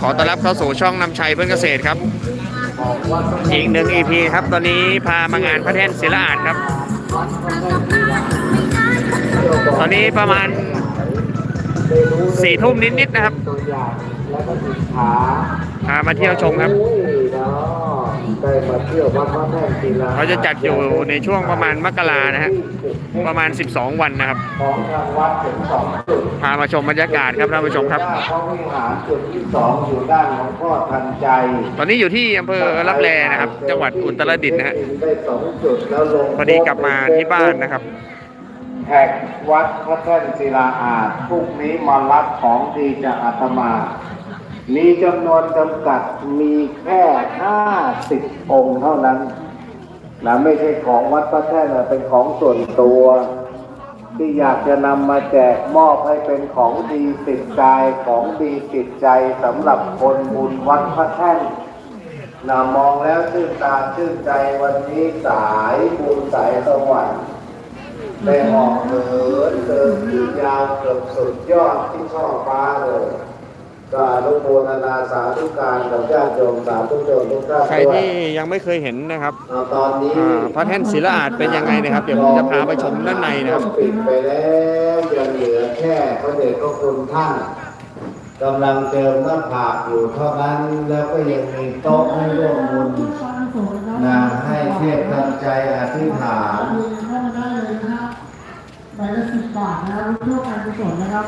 ขอต้อนรับเข้าสู่ช่องนำชัยเพื่อนเกษตรครับ อีกหนึ่ง EP ครับ ตอนนี้พามางานพระแท่นศิลาอาดครับ ตอนนี้ประมาณสี่ทุ่มนิดๆนะครับ แล้วก็สินค้าพามาเที่ยวชมครับโอ้ยเนาะได้มาเที่ยววัดพระแท่นศิลาเขาจะจัดอยู่ในช่วงประมาณมกรานะฮะประมาณ 12 วันนะครับ ของทางวัดถึงสองจุดพามาชมบรรยากาศครับท่านผู้ชมครับ พระวิหารจุดที่สองอยู่ด้านหลวงพ่อทันใจตอนนี้อยู่ที่อำเภอรับแลนะครับ จังหวัดอุตรดิตถ์นะฮะได้สองจุดแล้วลงพอดีกลับมาที่บ้านนะครับ แท็กวัดพระแท่นศิลาอาจพรุ่งนี้มารับของดีจากอาตมา มีจำนวนจำกัดมีแค่ห้าสิบองค์เท่านั้นนะไม่ใช่ของวัดพระแท่นนะเป็นของส่วนตัว ที่อยากจะนำมาแจกมอบให้เป็นของดีติดกายของดีติดใจสำหรับคนบุญวัดพระแท่นนะมองแล้วชื่นตาชื่นใจวันนี้สายบุญสายสวรรค์ได้ออกเหินเดินยาวเกือบสุดยอดที่ช่องฟ้าเลย ก็อนุโมทนาสาธุการกับญาติโยมสาธุชนทุกท่านใครด้วยที่ยังไม่เคยเห็นนะครับเอาตอนนี้อ่าพระแท่นศิลาอาดเป็นยังไงนะครับ เดี๋ยวผมจะพาไปชมด้านในนะครับปิดไปแล้วยังเหลือแค่พระเดชพระคุณท่านกำลังเจิมหน้าผากอยู่เท่านั้นแล้วก็ยังมีโต๊ะให้ร่วมบุญนะให้เทพทันใจอธิษฐานเข้ามาได้เลยนะครับใบละสิบบาทนะครับเพื่อการกุศลนะครับ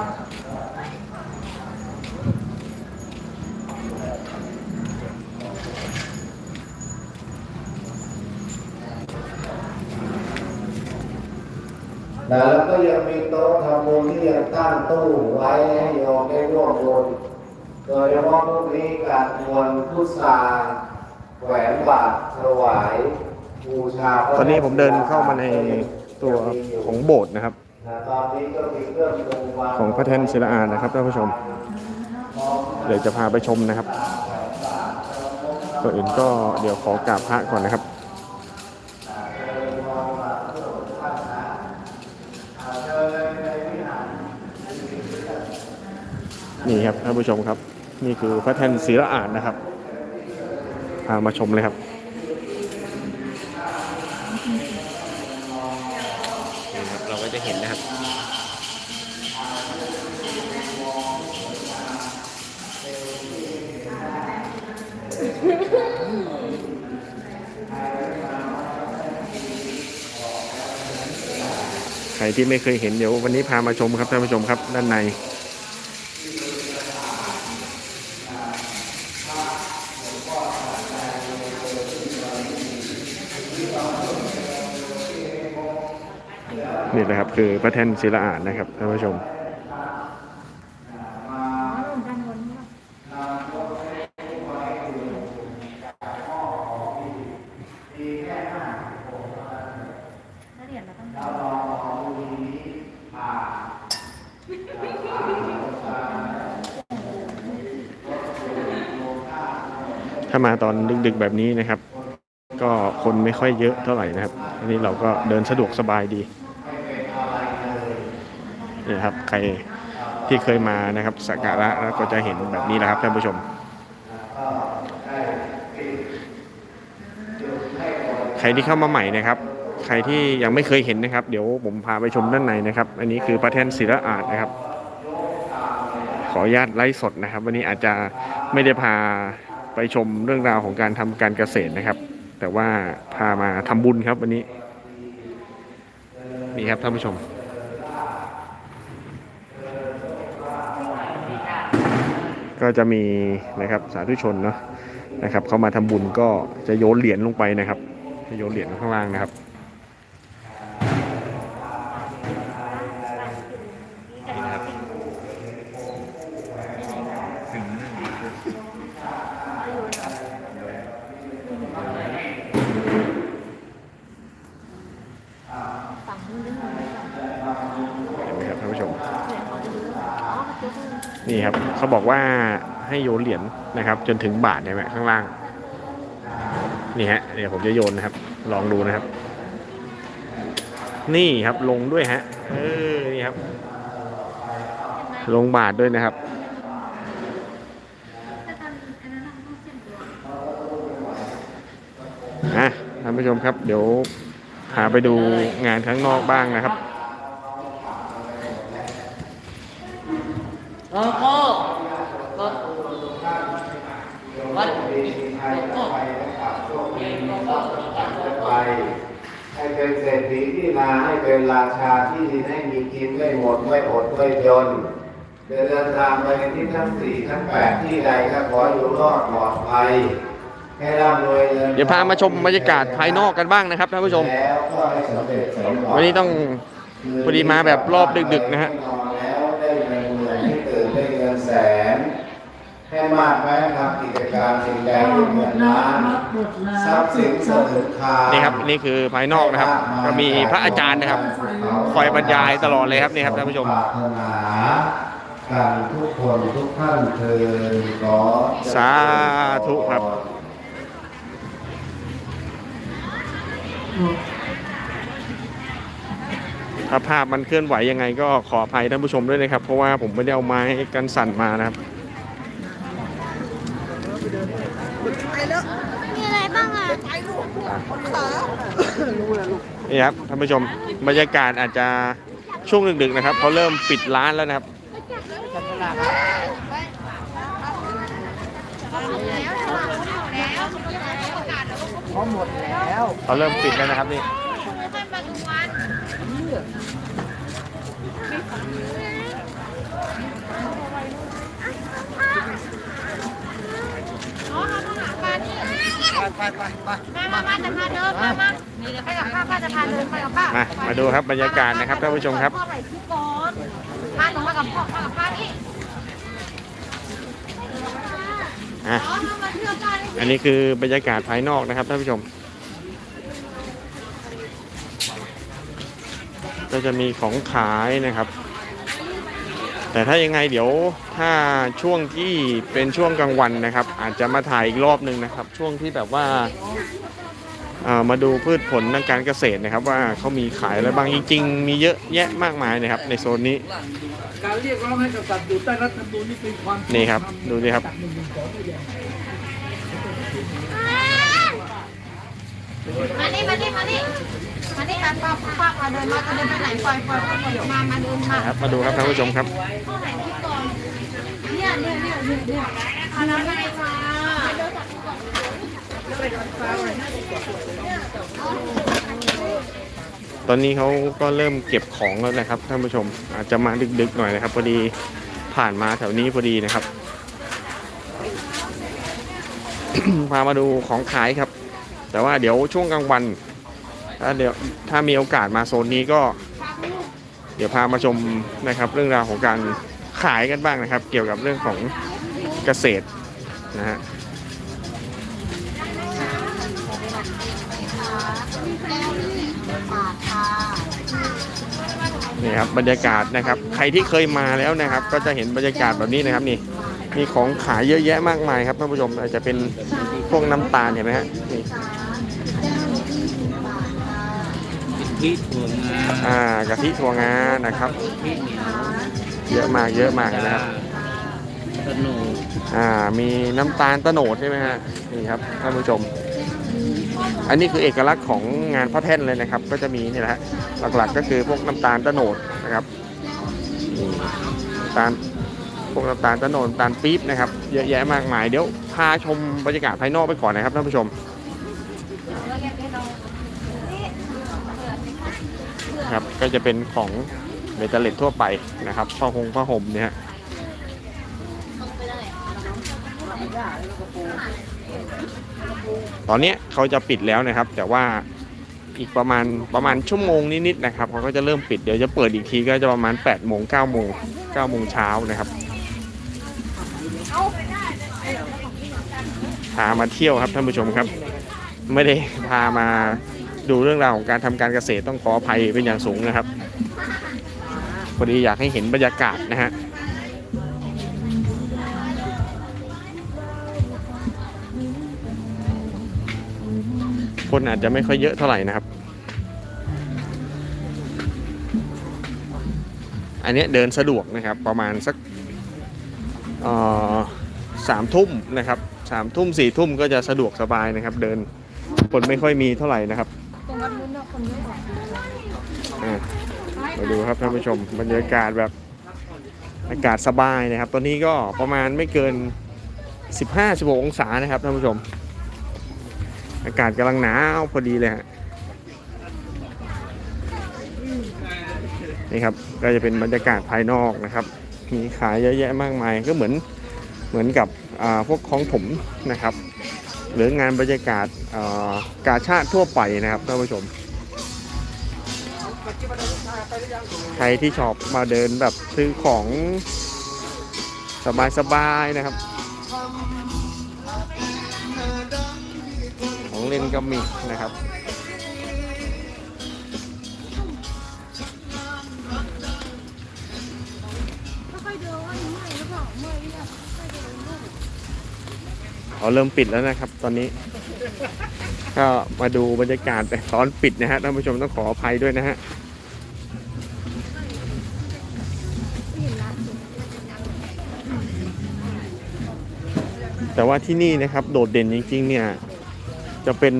นะแล้วก็ยังมีโต๊ะทำบุญที่ยังตั้งตู้ไว้ให้โยมได้ร่วมบุญโดยเฉพาะพวกนี้การมวลพุทธาแหวนบาทถวายบูชาพระตอนนี้ผมเดินเข้ามาในตัวของโบสถ์นะครับนะตอนนี้ก็มีเครื่องปรุงวางของพระแท่นศิลาอาดนะครับท่านผู้ชม เดี๋ยวจะพาไปชมนะครับก่อนอื่นก็เดี๋ยวขอกราบพระก่อนนะครับ นี่ครับท่านผู้ชมครับ นี่คือพระแท่นศิลาอาดนะครับพามาชมเลยครับนี่ครับ เราก็จะเห็นนะครับใครที่ไม่เคยเห็นเดี๋ยววันนี้พามาชมครับท่านผู้ชมครับด้านใน นี่แหละครับคือพระแท่นศิลาอาดนะครับท่านผู้ชมถ้ามาตอนดึกๆแบบนี้นะครับ ก็คนไม่ค่อยเยอะเท่าไหร่นะครับอันนี้เราก็เดินสะดวกสบายดี นี่ครับ ใครที่เคยมานะครับสักการะแล้วก็จะเห็นแบบนี้แหละครับท่านผู้ชม ใครที่เข้ามาใหม่นะครับ ใครที่ยังไม่เคยเห็นนะครับ เดี๋ยวผมพาไปชมด้านในนะครับ อันนี้คือพระแท่นศิลาอาดนะครับ ขออนุญาตไลฟ์สดนะครับ วันนี้อาจจะไม่ได้พาไปชมเรื่องราวของการทำการเกษตรนะครับ แต่ว่าพามาทำบุญครับวันนี้ นี่ครับท่านผู้ชม ก็จะมีนะครับสาธุชนเนาะนะครับเขามาทำบุญก็จะโยนเหรียญลงไปนะครับจะโยนเหรียญข้างล่างนะครับ นี่ครับเขาบอกว่าให้โยนเหรียญนะครับ จนถึงบาทเนี่ยข้างล่าง นี่ฮะเดี๋ยวผมจะโยนนะครับ ลองดูนะครับ นี่ครับลงด้วยฮะ เออนี่ครับ ลงบาทด้วยนะครับนะท่านผู้ชมครับ เดี๋ยวหาไปดูงานข้างนอกบ้างนะครับ แล้วก็ก็วัดไปให้เป็นเศรษฐีที่นาให้เป็นราชาที่ดินให้มีกินไม่หมดไม่อดไม่จนเดินทางไปในที่ทั้งสี่ทั้งแปดที่ใดก็ขออยู่รอดปลอดภัยให้ร่ำรวยเงินเดี๋ยวพามาชมบรรยากาศภายนอกกันบ้างนะครับท่านผู้ชมแล้วก็ให้สำเร็จสมหวังวันนี้ต้องพอดีมาแบบรอบดึกๆนะฮะ นอนแล้วได้เงินหมื่นให้ตื่นได้เงินแสน ให้มากแม้ทำกิจการสิ่งใดได้เงินล้านทรัพย์สินสลึงคานี่ครับนี่คือภายนอกนะครับ ก็มีพระอาจารย์นะครับ คอยบรรยายตลอดเลยครับนี่ครับท่านผู้ชมปรารถนากันทุกคนทุกท่านเทินขอสาธุครับถ้าภาพมันเคลื่อนไหวยังไงก็ขออภัยท่านผู้ชมด้วยนะครับ เพราะว่าผมไม่ได้เอาไม้กันสั่นมานะครับ มีอะไรบ้างอะ นี่ครับท่านผู้ชมบรรยากาศอาจจะช่วงดึกๆนะครับเขาเริ่มปิดร้านแล้วนะครับเขาหมดแล้วเขาเริ่มปิดแล้วนะครับนี่ไปไปไปมามามาจะพาเดินมามา มา มาดูครับบรรยากาศนะครับท่านผู้ชมครับพ่อไหลที่ก่อนพาหนูมากับพ่อมากับป้านี่อะอ๋อมาเที่ยวป้านี่อันนี้คือบรรยากาศภายนอกนะครับท่านผู้ชม ก็จะมีของขายนะครับ แต่ถ้ายังไงเดี๋ยวถ้าช่วงที่เป็นช่วงกลางวันนะครับ อาจจะมาถ่ายอีกรอบหนึ่งนะครับ ช่วงที่แบบว่าเอ่อ มาดูพืชผลทางการเกษตรนะครับ ว่าเขามีขายอะไรบ้างจริง ๆ มีเยอะแยะมากมายนะครับในโซนนี้ การเรียกร้องให้กษัตริย์อยู่ใต้รัฐธรรมนูญนี่เป็นความนี่ครับดูดิครับ มานี่มานี่มานี่มานี่ป้าป้าป้าพาเดินมาจะเดินไปไหนปล่อยปล่อยปล่อยมามาเดินมานะครับมาดูครับท่านผู้ชมครับพ่อไหลที่ก่อนเนี่ยเนี่ยเนี่ยเนี่ยเนี่ยพาน้ำไปมา ตอนนี้เขาก็เริ่มเก็บของแล้วนะครับท่านผู้ชมอาจจะมาดึกๆหน่อยนะครับพอดีผ่านมาแถวนี้พอดีนะครับ พามาดูของขายครับ แต่ว่าเดี๋ยวช่วงกลางวัน ถ้าเดี๋ยวถ้ามีโอกาสมาโซนนี้ก็ เดี๋ยวพามาชมนะครับ เรื่องราวของการขายกันบ้างนะครับ เกี่ยวกับเรื่องของเกษตรนะฮะ นี่ครับบรรยากาศนะครับ ใครที่เคยมาแล้วนะครับ ก็จะเห็นบรรยากาศแบบนี้นะครับนี่มีของขายเยอะแยะมากมายครับท่านผู้ชมอาจจะเป็นพวกน้ำตาลเห็นไหมฮะนี่ที่ถั่วงาอ่ากะทิถั่วงานะครับที่เหนียวเยอะมากเยอะมากนะครับสนุกอ่ามีน้ำตาลตะโหนดใช่ไหมฮะนี่ครับท่านผู้ชม อันนี้คือเอกลักษณ์ของงานพระแท่นเลยนะครับ ก็จะมีนี่แหละฮะหลักๆก็คือพวกน้ำตาลตะโหนดนะครับน้ำตาลพวกน้ำตาลตะโหนดน้ำตาลปี๊บนะครับ เยอะแยะมากมายเดี๋ยวพาชมบรรยากาศภายนอกไปก่อนนะครับท่านผู้ชมครับก็จะเป็นของเบตเตอร์เล็ตทั่วไปนะครับผ้าหงผ้าห่มเนี่ย ตอนนี้เขาจะปิดแล้วนะครับ แต่ว่าอีกประมาณประมาณชั่วโมงนิดๆนะครับเขาก็จะเริ่มปิดเดี๋ยวจะเปิดอีกทีก็จะประมาณ8โมง9โมง9โมงเช้านะครับพามาเที่ยวครับท่านผู้ชมครับ ไม่ได้พามาดูเรื่องราวของการทำการเกษตรต้องขออภัยเป็นอย่างสูงนะครับพอดีอยากให้เห็นบรรยากาศนะฮะ คนอาจจะไม่ค่อยเยอะเท่าไหร่นะครับ อันเนี้ยเดินสะดวกนะครับประมาณสักสามทุ่มนะครับสามทุ่มสี่ทุ่มก็จะสะดวกสบายนะครับ เดินคนไม่ค่อยมีเท่าไหร่นะครับตรงวัดนู้นคนเยอะกว่ามาดูครับท่านผู้ชมบรรยากาศแบบอากาศสบายนะครับ ตอนนี้ก็ประมาณไม่เกิน 15-16 องศานะครับท่านผู้ชม อากาศกำลังหนาวพอดีเลยฮะนี่ครับก็จะเป็นบรรยากาศภายนอกนะครับ มีขายเยอะแยะมากมายก็เหมือนเหมือนกับพวกของถมนะครับ หรืองานบรรยากาศกาชาติทั่วไปนะครับท่านผู้ชม ใครที่ชอบมาเดินแบบซื้อของสบายๆนะครับ เล่นก็มีนะครับเขาเริ่มปิดแล้วนะครับ ตอนนี้ ก็มาดูบรรยากาศแต่ตอนปิดนะฮะท่านผู้ชมต้องขออภัยด้วยนะฮะแต่ว่าที่นี่นะครับ โดดเด่นจริงๆเนี่ย จะเป็น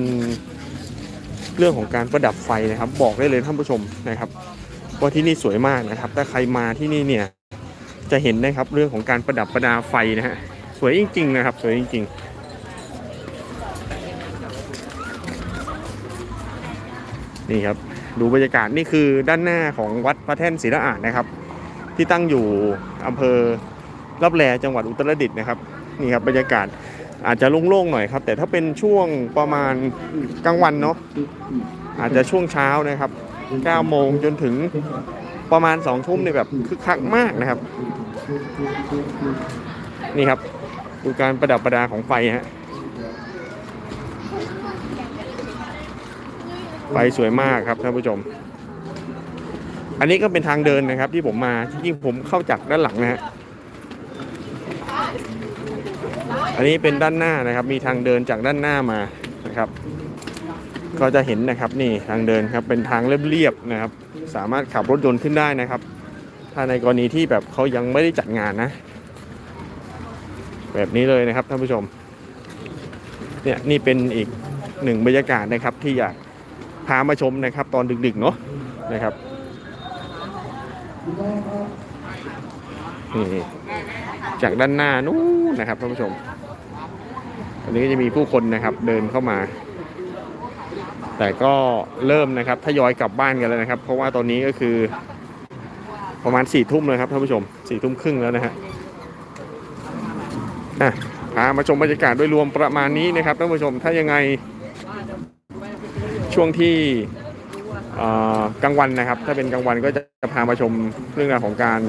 เรื่องของการประดับไฟนะครับ บอกได้เลยท่านผู้ชมนะครับว่าที่นี่สวยมากนะครับ ถ้าใครมาที่นี่เนี่ยจะเห็นนะครับเรื่องของการประดับประดาไฟนะฮะสวยจริง ๆ นะครับ สวยจริง ๆนี่ครับดูบรรยากาศนี่คือด้านหน้าของวัดพระแท่นศรีละอาดนะครับ ที่ตั้งอยู่อำเภอรับแลจังหวัดอุตรดิตถ์นะครับนี่ครับบรรยากาศ อาจจะโล่งๆหน่อยครับ แต่ถ้าเป็นช่วงประมาณกลางวันเนาะอาจจะช่วงเช้านะครับ9โมงจนถึงประมาณ2ทุ่มเนี่ยแบบคึกคักมากนะครับ นี่ครับ ดูการประดับประดาของไฟฮะไฟสวยมากครับท่านผู้ชม อันนี้ก็เป็นทางเดินนะครับที่ผมมาจริงๆผมเข้าจากด้านหลังนะฮะ อันนี้เป็นด้านหน้านะครับ มีทางเดินจากด้านหน้ามานะครับ ก็จะเห็นนะครับนี่ทางเดินครับเป็นทางเรียบๆนะครับ สามารถขับรถยนต์ขึ้นได้นะครับ ถ้าในกรณีที่แบบเขายังไม่ได้จัดงานนะ แบบนี้เลยนะครับท่านผู้ชมเนี่ยนี่เป็นอีกหนึ่งบรรยากาศนะครับที่อยากพามาชมนะครับ ตอนดึกๆเนาะนะครับนี่จากด้านหน้านู้นนะครับท่านผู้ชม อันนี้ก็จะมีผู้คนนะครับเดินเข้ามา แต่ก็เริ่มนะครับทยอยกลับบ้านกันแล้วนะครับ เพราะว่าตอนนี้ก็คือ ประมาณสี่ทุ่มเลยครับท่านผู้ชมสี่ทุ่มครึ่งแล้วนะฮะอะพามาชมบรรยากาศโดยรวมประมาณนี้นะครับท่านผู้ชมถ้ายังไงช่วงที่กลางวันนะครับ ถ้าเป็นกลางวันก็จะพามาชมเรื่องราวของการ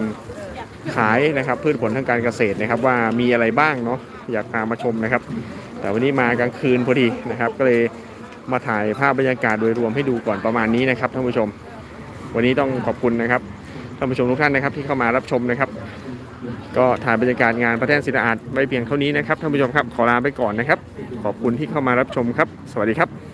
ขายนะครับ พืชผลทางการเกษตรนะครับ ว่ามีอะไรบ้างเนาะอยากพามาชมนะครับ แต่วันนี้มากลางคืนพอดีนะครับ ก็เลยมาถ่ายภาพบรรยากาศโดยรวมให้ดูก่อนประมาณนี้นะครับท่านผู้ชม วันนี้ต้องขอบคุณนะครับท่านผู้ชมทุกท่านนะครับที่เข้ามารับชมนะครับ ก็ถ่ายบรรยากาศงานพระแท่นศิลาอาดไว้เพียงเท่านี้นะครับท่านผู้ชมครับขอลาไปก่อนนะครับ ขอบคุณที่เข้ามารับชมครับ สวัสดีครับ